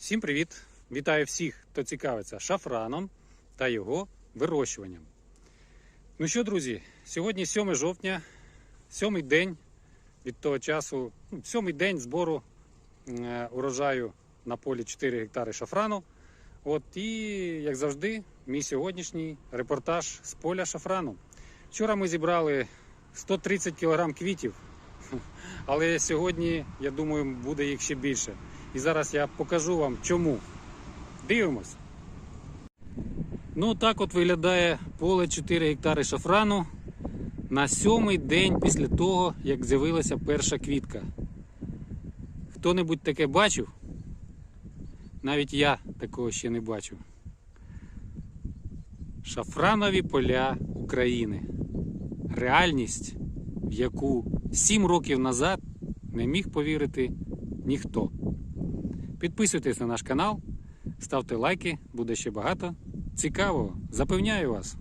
Всім привіт! Вітаю всіх, хто цікавиться шафраном та його вирощуванням. Ну що, друзі, сьогодні 7 жовтня, сьомий день від того часу, ну, сьомий день збору е, урожаю на полі 4 гектари шафрану. От і, як завжди, мій сьогоднішній репортаж з поля шафрану. Вчора ми зібрали 130 кг квітів, але сьогодні, я думаю, буде їх ще більше. І зараз я покажу вам чому. Дивимось. Ну, так от виглядає поле 4 гектари шафрану на сьомий день після того, як з'явилася перша квітка. Хто-небудь таке бачив? Навіть я такого ще не бачив. Шафранові поля України. Реальність, в яку 7 років назад не міг повірити ніхто. Підписуйтесь на наш канал, ставте лайки, буде ще багато цікавого. Запевняю вас.